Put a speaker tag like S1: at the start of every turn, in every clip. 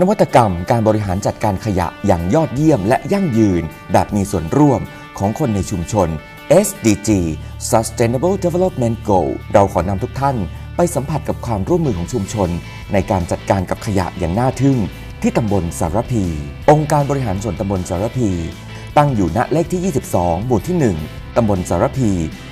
S1: นวัตกรรมการบริหารจัดการขยะอย่างยอดเยี่ยมและยั่งยืน แบบมีส่วนร่วมของคนในชุมชน SDG Sustainable Development Goal เราขอนำทุกท่านไปสัมผัสกับความร่วมมือของชุมชน ในการจัดการกับขยะอย่างน่าทึ่ง ที่ตำบลสารพี องค์การบริหารส่วนตำบลสารพี ตั้งอยู่ณเลขที่ 22 หมู่ที่ 1 ตำบลสารพี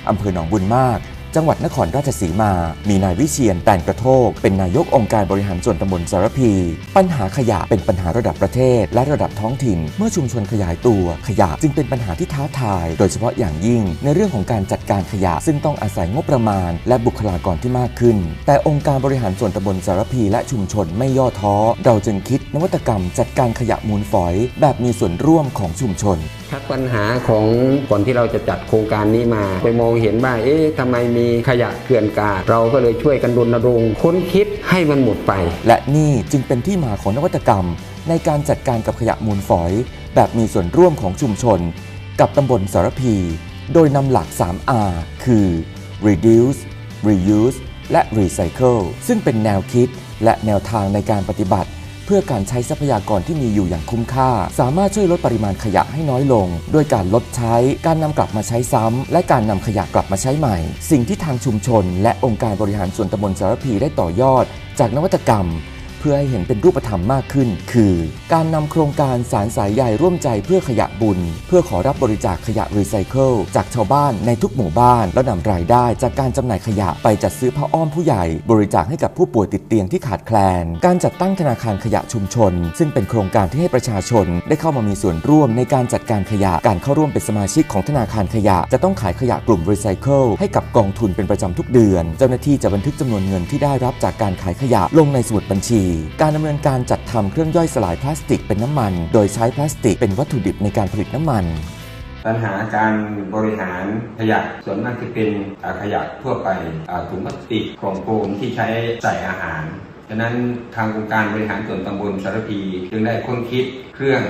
S1: อำเภอหนองบุญมาก จังหวัดนครราชสีมา มีนายวิเชียนแตนกระโทก เป็นนายกองค์การบริหารส่วนตำบลสารพี ปัญหาขยะเป็นปัญหาระดับประเทศ และระดับท้องถิ่น เมื่อชุมชนขยายตัว ขยะจึงเป็นปัญหาที่ท้าทาย โดยเฉพาะอย่างยิ่ง ในเรื่องของการจัดการขยะซึ่งต้องอาศัยงบประมาณ และบุคลากรที่มากขึ้น แต่องค์การบริหารส่วนตำบลสารพีและชุมชนไม่ย่อท้อ เราจึงคิดนวัตกรรมจัดการขยะมูลฝอย แบบมีส่วนร่วมของชุมชน
S2: ทักปัญหาของก่อนที่เราจะจัดโครงการนี้มา ไปมองเห็นว่าเอ๊ะทำไมมีขยะเกลื่อนกาดเราก็เลยช่วยกันรณรงค์ค้นคิดให้มันหมดไป
S1: และนี่จึงเป็นที่มาของนวัตกรรม ในการจัดการกับขยะมูลฝอย แบบมีส่วนร่วมของชุมชน กับตำบลสารพี โดยนำหลัก 3R คือ reduce reuse และ recycle ซึ่งเป็นแนวคิดและแนวทางในการปฏิบัติ เพื่อการใช้ทรัพยากรที่มีอยู่อย่างคุ้มค่า สามารถช่วยลดปริมาณขยะให้น้อยลง ด้วยการลดใช้ การนำกลับมาใช้ซ้ำและการนำขยะกลับมาใช้ใหม่ สิ่งที่ทางชุมชน และองค์การบริหารส่วนตำบลสารพีได้ต่อยอด จากนวัตกรรม พื่อให้เห็นเป็นรูปธรรมมากขึ้น คือ การนำโครงการสารสายใยร่วมใจเพื่อขยะบุญ เพื่อขอรับบริจาคขยะรีไซเคิลจากชาวบ้านในทุกหมู่บ้าน แล้วนำรายได้จากการจำหน่ายขยะไปจัดซื้อผ้าอ้อมผู้ใหญ่ บริจาคให้กับผู้ป่วยติดเตียงที่ขาดแคลน การจัดตั้งธนาคารขยะชุมชน ซึ่งเป็นโครงการที่ให้ประชาชน ได้เข้ามามีส่วนร่วมในการจัดการขยะ การเข้าร่วมเป็นสมาชิกของธนาคารขยะ จะต้องขายขยะกลุ่มรีไซเคิลให้กับกองทุนเป็นประจำทุกเดือน เจ้าหน้าที่จะบันทึกจำนวนเงินที่ได้รับจากการขายขยะลงในสมุดบัญชีการดำเนินการจัดทำเครื่องย่อยสลายพลาสติกเป็นน้ำมัน โดยใช้พลาสติกเป็นวัตถุดิบในการผลิตน้ำมัน
S2: ปัญหาการบริหารขยะส่วนมากจะเป็นขยะทั่วไปถุงพลาสติกกล่องโฟมที่ใช้ใส่อาหาร ฉะนั้นทางองค์การบริหารส่วนตำบลสารพีจึงได้ค้นคิดเครื่อง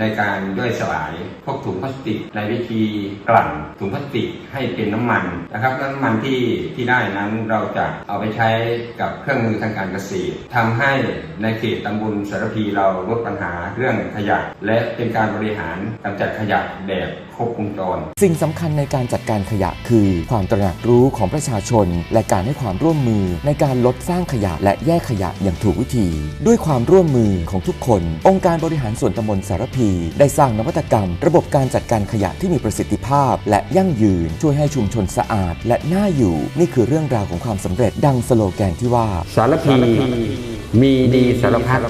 S2: ในการย่อยสลายพวกถุงพลาสติก ในวิธีกลั่นถุงพลาสติกให้เป็นน้ำมันนะครับน้ำมันที่ที่ได้นั้นเราจะเอาไปใช้กับเครื่องมือทางการเกษตรทำให้ในเขตตำบลสารพีเราลดปัญหาเรื่องขยะ และเป็นการบริหารกำจัดขยะแบบครบวงจร
S1: สิ่งสำคัญในการจัดการขยะคือ ความตระหนักรู้ของประชาชน และการให้ความร่วมมือในการลดสร้างขยะและแยกขยะอย่างถูกวิธี ด้วยความร่วมมือของทุกคน องค์การบริหารส่วนตำบลสารพีได้สร้างนวัตกรรม ระบบการจัดการขยะที่มีประสิทธิภาพ และยั่งยืนช่วยให้ชุมชนสะอาด และน่าอยู่ นี่คือเรื่องราวของความสำเร็จดังสโลแกนที่ว่า
S2: สารพีมีดีสารพัด